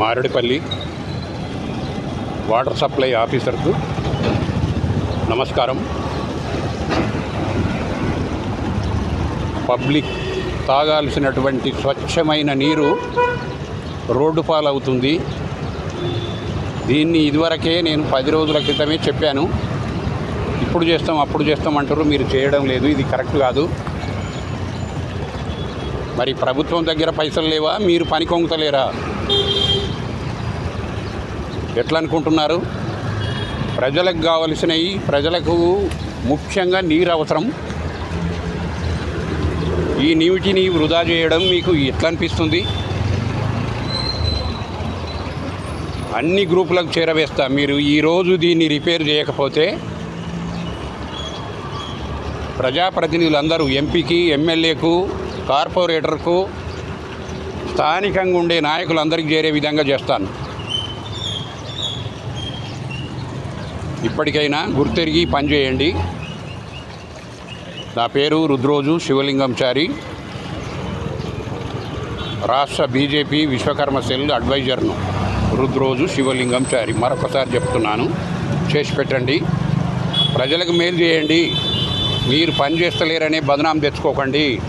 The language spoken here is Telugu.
మారేడుపల్లి వాటర్ సప్లై ఆఫీసర్కు నమస్కారం. పబ్లిక్ తాగాల్సినటువంటి స్వచ్ఛమైన నీరు రోడ్డు పాలవుతుంది. దీన్ని ఇదివరకే నేను పది రోజుల క్రితమే చెప్పాను. ఇప్పుడు చేస్తాం అప్పుడు చేస్తాం అంటారు. మీరు చేయడం లేదు ఇది కరెక్ట్ కాదు. మరి ప్రభుత్వం దగ్గర పైసలు లేవా? మీరు పని కొంగుతలేరా? ఎట్లా అనుకుంటున్నారు ప్రజలకు కావలసినవి ప్రజలకు ముఖ్యంగా నీరు అవసరం ఈ నీటిని వృధా చేయడం మీకు ఎట్లా అనిపిస్తుంది అన్ని గ్రూపులకు చేరవేస్తా. మీరు ఈరోజు దీన్ని రిపేర్ చేయకపోతే ప్రజాప్రతినిధులందరూ ఎంపీకి ఎమ్మెల్యేకు కార్పొరేటర్కు స్థానికంగా ఉండే నాయకులందరికీ చేరే విధంగా చేస్తాను. ఇప్పటికైనా గుర్తెరిగి పనిచేయండి. నా పేరు రుద్రోజు శివలింగంచారి రాష్ట్ర బీజేపీ విశ్వకర్మ సెల్ అడ్వైజర్ను రుద్రోజు శివలింగంచారి మరొకసారి చెప్తున్నాను చేసి పెట్టండి. ప్రజలకు మేలు చేయండి. మీరు పని చేస్తలేరనే బదనాం తెచ్చుకోకండి.